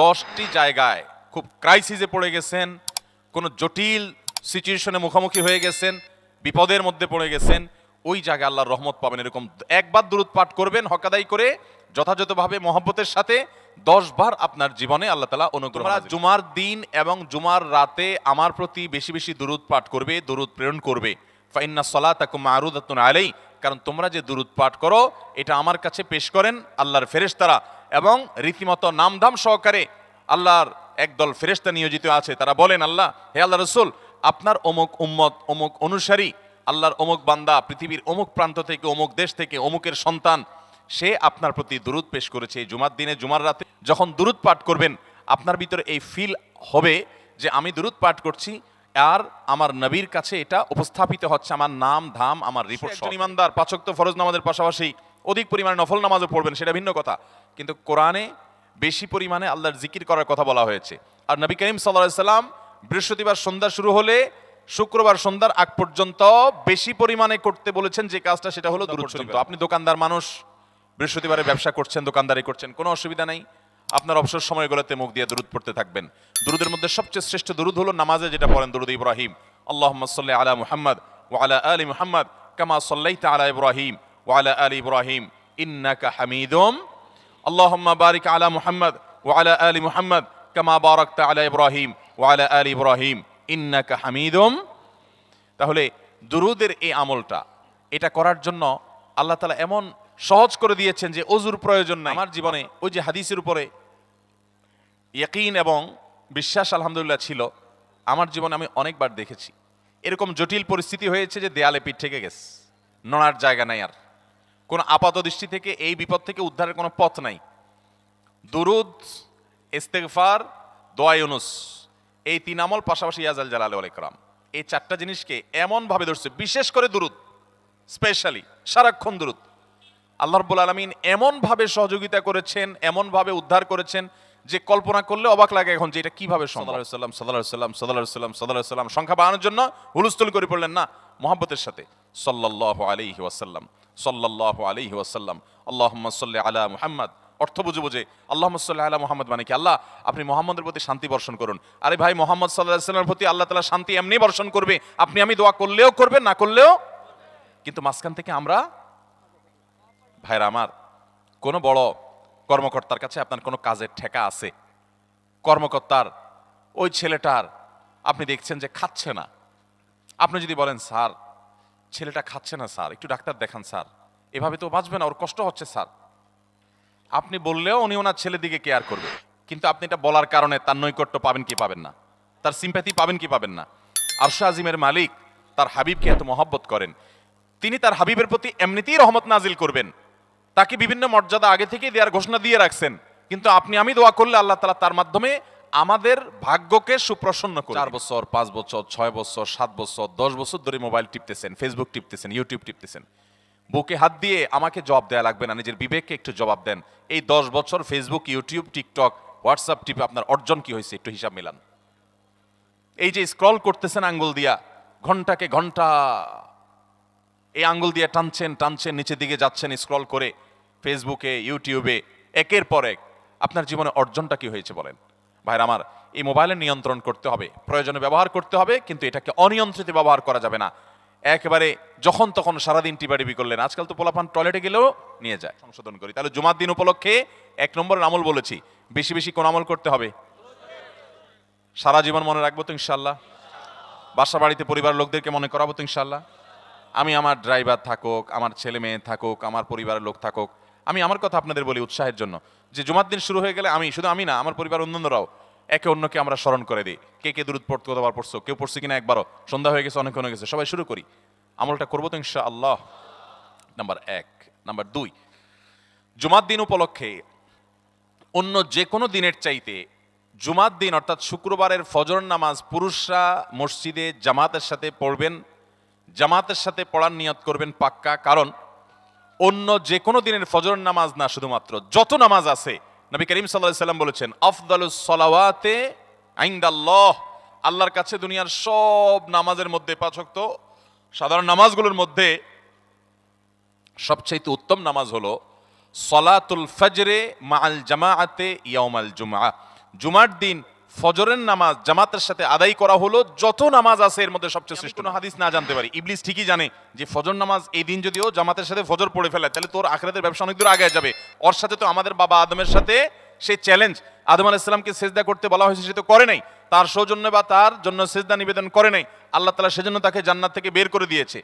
দশটি জায়গায় খুব ক্রাইসিসে পড়ে গেছেন কোনো জটিল সিচুয়েশনে মুখোমুখি হয়ে গেছেন বিপদের মধ্যে পড়ে গেছেন ওই জায়গায় আল্লাহর রহমত পাবেন এরকম একবার দূরত পাঠ করবেন হকাদাই করে যথাযথভাবে মহব্বতের সাথে দশ বার আপনার জীবনে আল্লাহ তালা অনুগ্রহ জুমার দিন এবং জুমার রাতে আমার প্রতি বেশি বেশি দুরুদ পাঠ করবে দুরুদ প্রেরণ করবে। ফাইন্না সলা তাকু মারুদাতুন আলাই কারণ তোমরা যে দুরুদ পাঠ করো এটা আমার কাছে পেশ করেন আল্লাহর ফেরেশতারা। এবং রীতিমতো নামধাম সহকারে আল্লাহর একদল ফেরেশতা নিয়োজিত আছে। তারা বলেন আল্লাহ হে আল্লাহ রসুল আপনার অমুক উম্মত অমুক অনুসারী আল্লাহর অমুক বান্দা পৃথিবীর অমুক প্রান্ত থেকে অমুক দেশ থেকে অমুকের সন্তান সে আপনার প্রতি দুরুদ পেশ করেছে। জুমার দিনে জুমার রাতে যখন দুরুদ পাঠ করবেন আপনার ভিতরে এই ফিল হবে যে আমি দুরুদ পাঠ করছি আর আমার নবীর কাছে এটা উপস্থাপিত হচ্ছে। আমার নাম ধাম আমার রিপোর্ট ইমানদার পাচক তো ফরজ নামাজের পাশাপাশি অধিক পরিমাণে নফল নামাজও পড়বেন সেটা ভিন্ন কথা। কিন্তু কোরআনে বেশি পরিমাণে আল্লাহর জিকির করার কথা বলা হয়েছে। আর নবী করিম সাল্লাহ সাল্লাম বৃহস্পতিবার সন্ধ্যা শুরু হলে শুক্রবার সন্ধ্যার আগ পর্যন্ত বেশি পরিমাণে করতে বলেছেন যে কাজটা সেটা হলো দূর পর্যন্ত। আপনি দোকানদার মানুষ বৃহস্পতিবারে ব্যবসা করছেন দোকানদারি করছেন কোনো অসুবিধা নেই। আপনার অবসর সময়গুলোতে মুখ দিয়ে দুরুদ পড়তে থাকবেন। দুরুদের মধ্যে সবচেয়ে শ্রেষ্ঠ দুরুদ হলো নামাজে যেটা পড়েন দুরুদ ইব্রাহিম। আল্লাহ সাল্লি আলা মুহাম্মদ ওয়ালা আলী মুহাম্মদ কামা সাল্লাইতা আলা ইব্রাহিম ও ওয়ালা আলী ইব্রাহিম। ইন্নাকা হামিদুম আল্লাহম্মা বারিক আলা মুহাম্মদ ওয়ালা আলী মুহাম্মদ কামা বারাকতা আলা ইব্রাহিম ওয়ালা আলী ইব্রাহিম ইন্নাকা হামিদম তাহলে দুরুদের এই আমলটা, এটা করার জন্য আল্লাহ তালা এমন সহজ করে দিয়েছেন যে অজুর প্রয়োজন নাই। আমার জীবনে ওই যে হাদিসের উপরে ইয়কিন এবং বিশ্বাস আলহামদুলিল্লাহ ছিল, আমার জীবনে আমি অনেকবার দেখেছি। এরকম জটিল পরিস্থিতি হয়েছে যে দেয়ালে পিঠ থেকে গেছে। নড়ার জায়গা নাই আর। কোনো আপাত দৃষ্টি থেকে এই বিপদ থেকে উদ্ধারের কোনো পথ নাই। দুরুদ ইস্তেকফার দোয়ায়ুনুস এই তিন আমল পাশাপাশি ইয়াজাল জালাল আলাইকরাম এই চারটা জিনিসকে এমনভাবে ধরছে, বিশেষ করে দুরুদ, স্পেশালি সারাক্ষণ দুরুদ। আল্লাহ রব্বুল আলমিন এমনভাবে সহযোগিতা করেছেন, এমনভাবে উদ্ধার করেছেন যে কল্পনা করলে অবাক লাগে এখন যে এটা কীভাবে সাল্লাহ সাল্লাম সাল্লাহ সাল্লাম সাল্লাহ সাল্লাম সাল্লাহ সাল্লাম সংখ্যা বাড়ানোর জন্য হুলস্থুল করে পড়লেন না? মোহাম্মতের সাথে। সাল্লাহ আলাইহি ওয়াসাল্লাম সাল্লাহ আলাইহি ওয়াসাল্লাম। আল্লাহ সাল্লি আলা মুহাম্মদ। অর্থ বুঝে বুঝে আল্লাহ সাল্লাহ আল্লাহ মোহাম্মদ মানে কি? আল্লাহ আপনি মোহাম্মদের প্রতি শান্তি বর্ষণ করুন। আরে ভাই মোহাম্মদ সাল্লাহ সাল্লামের প্রতি আল্লাহ তালা শান্তি এমনি বর্ষণ করবে। আপনি আমি দোয়া করলেও করবেন না করলেও? কিন্তু মাঝখান থেকে আমরা ভাইরা আমার কোনো বড় কর্মকর্তার কাছে আপনার কোনো কাজের ঠেকা আছে? কর্মকর্তার, ওই ছেলেটার, আপনি দেখছেন যে খাচ্ছে না। আপনি যদি বলেন, স্যার, ছেলেটা খাচ্ছে না, স্যার, একটু ডাক্তার দেখান, স্যার। এভাবে তো বাঁচবে না, ওর কষ্ট হচ্ছে, স্যার। আপনি বললেও উনি ওনার ছেলের দিকে কেয়ার করবে। কিন্তু আপনি এটা বলার কারণে তার নৈকট্য পাবেন কি পাবেন না? তার সিম্প্যাথি পাবেন কি পাবেন না? আরশা আজিমের মালিক তার হাবিবকে এত মহব্বত করেন। তিনি তার হাবিবের প্রতি এমনিতেই রহমত নাজিল করবেন। তাকে বিভিন্ন মর্যাদা আগে থেকেই দেওয়ার ঘোষণা দিয়ে রাখছেন। কিন্তু আপনি আমি দোয়া করলে আল্লাহ তালা তার মাধ্যমে আমাদের ভাগ্যকে সুপ্রসন্ন করে চার বছর পাঁচ বছর ছয় বছর সাত বছর দশ বছর ধরে মোবাইল টিপতেছেন ফেসবুক টিপতেছেন ইউটিউব টিপতেছেন। বুকে হাত দিয়ে আমাকে জবাব দেওয়া লাগবে না নিজের বিবেককে একটু জবাব দেন। এই দশ বছর ফেসবুক ইউটিউব টিকটক হোয়াটসঅ্যাপ টিপে আপনার অর্জন কি হয়েছে একটু হিসাব মিলান। এই যে স্ক্রল করতেছেন আঙ্গুল দিয়া ঘন্টাকে ঘণ্টা এই আঙ্গুল দিয়ে টানছেন টানছেন নিচের দিকে যাচ্ছেন স্ক্রল করে ফেসবুকে ইউটিউবে একের পর এক আপনার জীবনে অর্জনটা কি হয়েছে বলেন? ভাইরা আমার, এই মোবাইলের নিয়ন্ত্রণ করতে হবে, প্রয়োজনে ব্যবহার করতে হবে, কিন্তু এটাকে অনিয়ন্ত্রিত ব্যবহার করা যাবে না। একেবারে যখন তখন সারাদিন টিপাটিপি করলেন, আজকাল তো পোলাপান টয়লেটে গেলেও নিয়ে যায়, সংশোধন করি। তাহলে জুমার দিন উপলক্ষে এক নম্বরের আমল বলেছি, বেশি বেশি কোন আমল করতে হবে? সারা জীবন মনে রাখব তো ইনশাল্লাহ বাসা বাড়িতে পরিবার লোকদেরকে মনে করাবো তো ইনশাল্লাহ আমি আমার ড্রাইভার থাকুক, আমার ছেলে মেয়ে থাকুক, আমার পরিবারের লোক থাকুক আমি আমার কথা আপনাদের বলি উৎসাহের জন্য। যে জুমার দিন শুরু হয়ে গেলে আমি, শুধু আমি না, আমার পরিবার অন্যান্যরাও একে অন্যকে আমরা স্মরণ করে দিই। কে কে দূরত পড়তে কতবার পড়ছো, কেউ পড়ছে কিনা একবারও। সন্ধ্যা হয়ে গেছে, অনেক হয়ে গেছে, সবাই শুরু করি। আমলটা করব তো ইনশা আল্লাহ নাম্বার এক। নাম্বার দুই। জুমার দিন উপলক্ষে অন্য যে কোনো দিনের চাইতে জুমার দিন, অর্থাৎ শুক্রবারের ফজর নামাজ পুরুষরা মসজিদে জামাতের সাথে পড়বেন। জামাতের সাথে পড়ার নিয়ত করবেন পাক্কা। কারণ অন্য যে কোনো দিনের ফজর নামাজ না শুধুমাত্র, যত নামাজ আছে, নবী করিম সাল্লাহ সাল্লাম বলেছেন, আফদালুস সলাওয়াতে আইন্দাল্লাহ। আল্লাহর কাছে দুনিয়ার সব নামাজের মধ্যে পাচক সাধারণ নামাজগুলোর মধ্যে সবচাইতে উত্তম নামাজ হলো সলাতুল ফজরে মাআল জামাআতে ইয়াউমাল জুমআ। জুমার দিন ফজরের নামাজ জামাতের সাথে আদায় করা হলো যত নামাজ আছে এর মধ্যে সবচেয়ে শ্রেষ্ঠ। কোনো হাদিস না জানতে পারি। ইবলিস ঠিকই জানে যে ফজর নামাজ এই দিন যদিও জামাতের সাথে ফজর পড়ে ফেলে তাহলে তোর আখরাতের ব্যবসা অনেক দূর আগে যাবে। ওর সাথে তো আমাদের বাবা আদমের সাথে সে চ্যালেঞ্জ আদম আলাইসালামকে সেজদা করতে বলা হয়েছে সে তো করে নাই। তার সৌজন্য বা তার জন্য সেজদা নিবেদন করে নাই। আল্লাহ তালা সেজন্য তাকে জান্নাত থেকে বের করে দিয়েছে।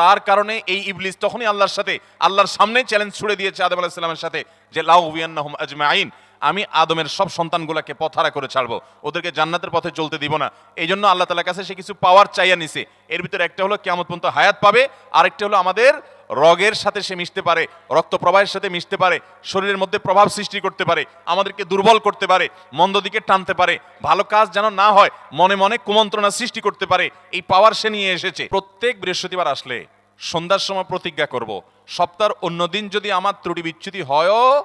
তার কারণে এই ইবলিস তখনই আল্লাহর সাথে আল্লাহর সামনে চ্যালেঞ্জ ছুড়ে দিয়েছে আদম আলাইসালামের সাথে যে লাউ হুম আজমাইন আমি আদমের সব সন্তানগুলোকে পথারা করে ছাড়বো। ওদেরকে জান্নাতের পথে চলতে দিব না। এই জন্য আল্লাহ তালার কাছে সে কিছু পাওয়ার চাইয়া নিছে। এর ভিতরে একটা হলো কেমন পর্যন্ত হায়াত পাবে, আরেকটা হলো আমাদের রগের সাথে সে মিশতে পারে, রক্ত প্রবাহের সাথে মিশতে পারে, শরীরের মধ্যে প্রভাব সৃষ্টি করতে পারে, আমাদেরকে দুর্বল করতে পারে, মন্দ দিকে টানতে পারে, ভালো কাজ যেন না হয়, মনে মনে কুমন্ত্রণা সৃষ্টি করতে পারে, এই পাওয়ার সে নিয়ে এসেছে। প্রত্যেক বৃহস্পতিবার আসলে সন্ধ্যার সময় প্রতিজ্ঞা করব। সপ্তাহের অন্য দিন যদি আমার ত্রুটি বিচ্যুতি হয়ও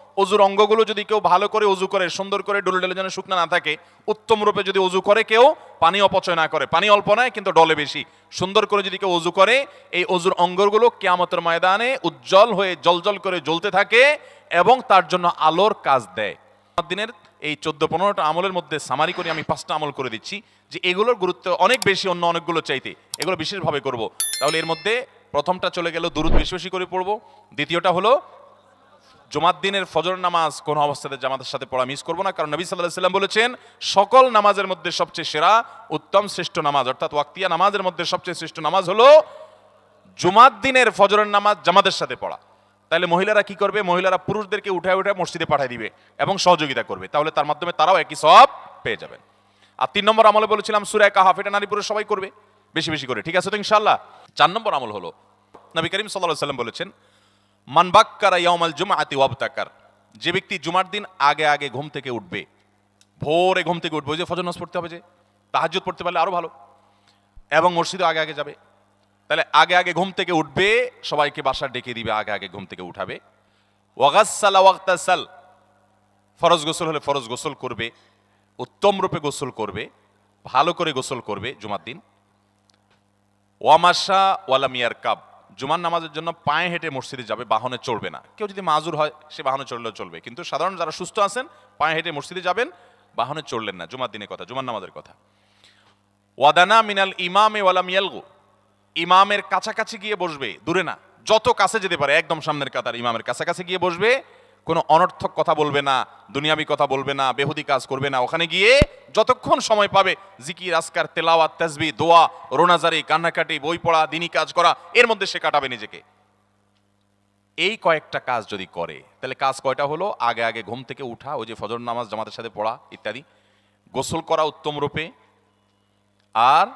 অজুর অঙ্গগুলো যদি কেউ ভালো করে অজু করে, সুন্দর করে ডলে ডলে যেন শুকনা না থাকে, উত্তম রূপে যদি অজু করে কেউ, পানি অপচয় না করে। পানি অল্প নয়, কিন্তু ডলে বেশি। সুন্দর করে যদি কেউ অজু করে, এই অজুর অঙ্গগুলো কেয়ামতের ময়দানে উজ্জ্বল হয়ে জলজল করে জ্বলতে থাকে এবং তার জন্য আলোর কাজ দেয়। দিনের এই চোদ্দ পনেরোটা আমলের মধ্যে সামারি করে আমি পাঁচটা আমল করে দিচ্ছি, যে এগুলোর গুরুত্ব অনেক বেশি অন্য অনেকগুলো চাইতে। এগুলো বিশেষভাবে করব। তাহলে এর মধ্যে প্রথমটা চলে গেল দুরুদ বেশি বেশি করে পড়ব। দ্বিতীয়টা হলো জুমার দিনের ফজর নামাজ কোন অবস্থাতে জামাতের সাথে পড়া মিস করব না। কারণ নবী সাল্লাহ সাল্লাম বলেছেন, সকল নামাজের মধ্যে সবচেয়ে সেরা, উত্তম শ্রেষ্ঠ নামাজ, অর্থাৎ ওয়াক্তিয়া নামাজের মধ্যে সবচেয়ে শ্রেষ্ঠ নামাজ হলো জুমার দিনের ফজরের নামাজ জামাতের সাথে পড়া। তাহলে মহিলারা কি করবে? মহিলারা পুরুষদেরকে উঠে উঠে মসজিদে পাঠিয়ে দিবে এবং সহযোগিতা করবে। তাহলে তার মাধ্যমে তারাও একই সব পেয়ে যাবেন। আর তিন নম্বর আমলে বলেছিলাম সুরায় কাহাফ, এটা নারী পুরুষ সবাই করবে, বেশি বেশি করে। ঠিক আছে তো ইনশাল্লাহ চার নম্বর আমল হলো, নবী করিম সাল্লাহ সাল্লাম বলেছেন মানবাক্কারা ইয়ামাল জুমাআতি ওয়াবতাকার যে ব্যক্তি জুমার দিন আগে আগে ঘুম থেকে উঠবে, ভোরে ঘুম থেকে উঠবে, ওই যে ফজর নামাজ পড়তে হবে যে, তাহাজ্জুদ পড়তে পারলে আরও ভালো, এবং মসজিদে আগে আগে যাবে, তাহলে আগে আগে ঘুম থেকে উঠবে, সবাইকে বাসা ডেকে দিবে, আগে আগে ঘুম থেকে উঠাবে। ওয়াগাসালা ওয়াক্তাসাল ফরজ গোসল হলে ফরজ গোসল করবে, উত্তম রূপে গোসল করবে, ভালো করে গোসল করবে জুমার দিন। ওয়ামাশা ওয়ালামিয়ার কাব জুমার নামাজের জন্য পায়ে হেঁটে মসজিদে যাবে, বাহনে চড়বে না। কেউ যদি মাজুর হয়, সে বাহনে চড়লেও চলবে। কিন্তু সাধারণ যারা সুস্থ আছেন, পায়ে হেঁটে মসজিদে যাবেন, বাহনে চড়লেন না। জুমার দিনের কথা, জুমার নামাজের কথা। ওয়াদানা মিনাল ইমামে ওয়ালাম ইয়ালগু। ইমামের কাছাকাছি গিয়ে বসবে, দূরে না। যত কাছে যেতে পারে, একদম সামনের কাতার ইমামের কাছাকাছি গিয়ে বসবে কোনো অনর্থক কথা বলবে না, দুনিয়াবি কথা বলবে না, বেহুদি কাজ করবে না। ওখানে গিয়ে যতক্ষণ সময় পাবে জিকির আসকার তেলাওয়াত তাজবি দোয়া, রোনাজারি, কান্নাকাটি, বই পড়া, দিনই কাজ করা, এর মধ্যে সে কাটাবে নিজেকে। এই কয়েকটা কাজ যদি করে, তাহলে কাজ কয়টা হলো? আগে আগে ঘুম থেকে উঠা, ওই যে ফজর নামাজ, জামাতের সাথে পড়া, ইত্যাদি। গোসল করা উত্তম রূপে। আর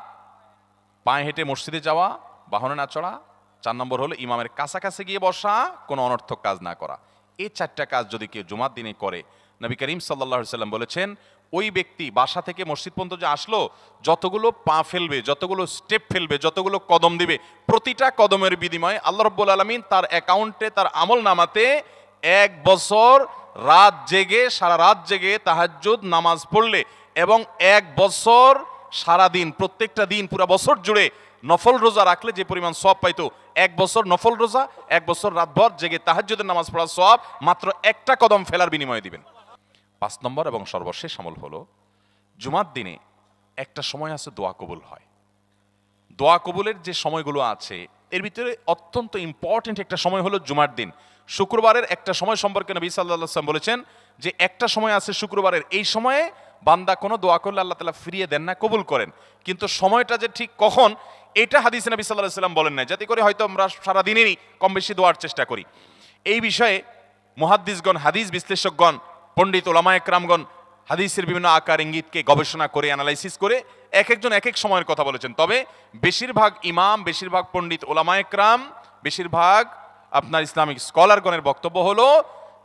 পায়ে হেঁটে মসজিদে যাওয়া, বাহনে না চড়া। চার নম্বর হলো ইমামের কাছাকাছি গিয়ে বসা, কোনো অনর্থক কাজ না করা। এই চারটা কাজ যদি কেউ জুমার দিনে করে, নবী করিম সাল্লাহ সাল্লাম বলেছেন, ওই ব্যক্তি বাসা থেকে মসজিদ পর্যন্ত যে আসলো, যতগুলো পা ফেলবে, যতগুলো স্টেপ ফেলবে, যতগুলো কদম দিবে, প্রতিটা কদমের বিনিময়ে আল্লাহ রব্বুল আলমিন তার অ্যাকাউন্টে, তার আমল নামাতে এক বছর রাত জেগে, সারা রাত জেগে তাহাজ্জুদ, নামাজ পড়লে এবং এক বছর সারা দিন প্রত্যেকটা দিন, পুরো বছর জুড়ে নফল রোজা রাখলে যে পরিমাণ সব পাইতো, এক বছর নফল রোজা, এক বছর রাতভর জেগে তাহাজ্জুদের নামাজ পড়ার সব মাত্র একটা কদম ফেলার বিনিময়ে দিবেন। পাঁচ নম্বর এবং সর্বশেষ আমল হলো, জুমার দিনে একটা সময় আছে দোয়া কবুল হয়। দোয়া কবুলের যে সময়গুলো আছে, এর ভিতরে অত্যন্ত ইম্পর্টেন্ট একটা সময় হলো জুমার দিন। শুক্রবারের একটা সময় সম্পর্কে নবী সাল্লাহ সাল্লাম বলেছেন যে একটা সময় আছে শুক্রবারের, এই সময়ে বান্দা কোনো দোয়া করলে আল্লাহ তালা ফিরিয়ে দেন না, কবুল করেন। কিন্তু সময়টা যে ঠিক কখন, এটা হাদিস নবী সাল্লাহ সাল্লাম বলেন না যাতে করে হয়তো আমরা সারাদিনেরই কম বেশি দোয়ার চেষ্টা করি। এই বিষয়ে মুহাদ্দিসগণ, হাদিস বিশ্লেষকগণ, পণ্ডিত ওলামা একরামগণ হাদিসের বিভিন্ন আকার, ইঙ্গিতকে গবেষণা করে অ্যানালাইসিস করে এক একজন এক এক সময়ের কথা বলেছেন। তবে বেশিরভাগ ইমাম, বেশিরভাগ পণ্ডিত ওলামা একরাম, বেশিরভাগ আপনার ইসলামিক স্কলারগণের বক্তব্য হলো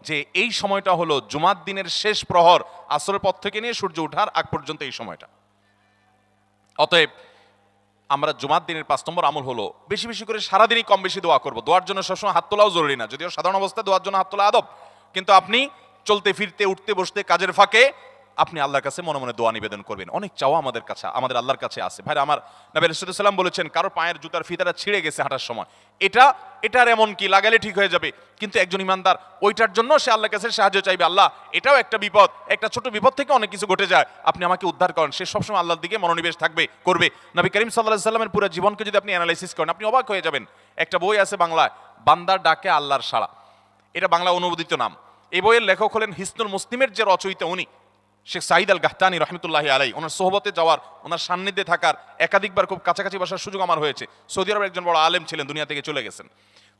যে এই সময়টা হলো জুমার দিনের শেষ প্রহর, আসরের পথ থেকে নিয়ে সূর্য ওঠার আগ পর্যন্ত এই সময়টা। অতএব আমরা জুমার দিনের পাঁচ নম্বর আমল হলো বেশি বেশি করে সারাদিনই কম বেশি দোয়া করব। দোয়ার জন্য সবসময় হাত তোলাও জরুরি না, যদিও সাধারণ অবস্থায় দোয়ার জন্য হাত তোলা আদব। কিন্তু আপনি চলতে, ফিরতে, উঠতে, বসতে, কাজের ফাঁকে আপনি আল্লাহর কাছে মনে মনে দোয়া নিবেদন করবেন। অনেক চাওয়া আমাদের কাছে, আমাদের আল্লাহর কাছে আছে। ভাই আমার নবী সাল্লাম বলেছেন কারও পায়ের জুতার ফিতাটা ছিঁড়ে গেছে হাঁটার সময়। এটা, এটার এমন কি? লাগালে ঠিক হয়ে যাবে। কিন্তু একজন ইমানদার, ওইটার জন্য সে আল্লাহর কাছে সাহায্য চাইবে। আল্লাহ, এটাও একটা বিপদ। একটা ছোট বিপদ থেকে অনেক কিছু ঘটে যায়। আপনি আমাকে উদ্ধার করেন। সে সবসময় আল্লাহর দিকে মনোনিবেশ থাকবে, করবে। নবী করিম সাল্লাহ সাল্লামের পুরো জীবনকে যদি আপনি অ্যানালাইসিস করেন, আপনি অবাক হয়ে যাবেন। একটা বই আছে বাংলায় বান্দার ডাকে আল্লাহর সাড়া। এটা বাংলা অনুবাদিত নাম। এই বইয়ের লেখক হলেন হিসনুল মুসলিমের যে রচয়িতা উনি। শেখ সাইদ আল গাহতানি রহমতুল্লাহ আলাই ওনার সোহবতে যাওয়ার, ওনার সান্নিধ্যে থাকার, একাধিকবার খুব কাছাকাছি বসার সুযোগ আমার হয়েছে। সৌদি আরবের একজন বড় আলেম ছিলেন, দুনিয়া থেকে চলে গেছেন।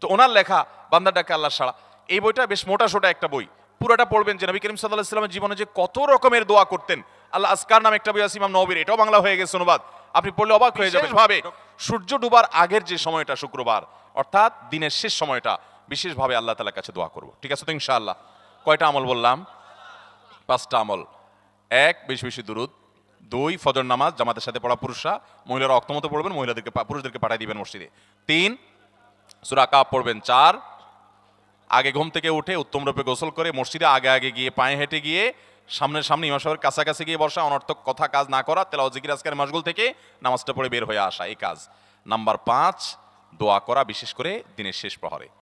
তো ওনার লেখা বান্দার ডাকে আল্লাহ সাড়া, এই বইটা বেশ মোটা সোটা একটা বই। পুরোটা পড়বেন যে নবী করিম সাল্লাহ ইসলামের জীবনে যে কত রকমের দোয়া করতেন। আল্লাহ আসকার নাম একটা বই আছে, ইমাম নবীর, এটাও বাংলা হয়ে গেছে অনুবাদ। আপনি পড়লে অবাক হয়ে যাবেন, ভাবে, সূর্য ডুবার আগের যে সময়টা শুক্রবার, অর্থাৎ দিনের শেষ সময়টা, বিশেষভাবে আল্লাহ তালার কাছে দোয়া করব। ঠিক আছে তো ইনশাআল্লাহ। কয়টা আমল বললাম? পাঁচটা আমল। এক, বেশি বেশি দূরত দুই, ফজর নামাজ, জামাতের সাথে পড়া পুরুষরা। মহিলারা অক্তমত পড়বেন, মহিলাদেরকে পুরুষদেরকে পাঠিয়ে দিবেন মসজিদে। তিন, সুরা কাপ পড়বেন। চার, আগে ঘুম থেকে উঠে উত্তম রূপে গোসল করে মসজিদে আগে আগে গিয়ে পায়ে হেঁটে গিয়ে সামনের সামনে ইমাম সাহেবের কাছাকাছি গিয়ে বসা, অনর্থক কথা কাজ না করা তেলাও জিকির, আজকের মাসগুল থেকে নামাজটা পড়ে বের হয়ে আসা, এই কাজ। নাম্বার পাঁচ, দোয়া করা, বিশেষ করে দিনের শেষ প্রহরে।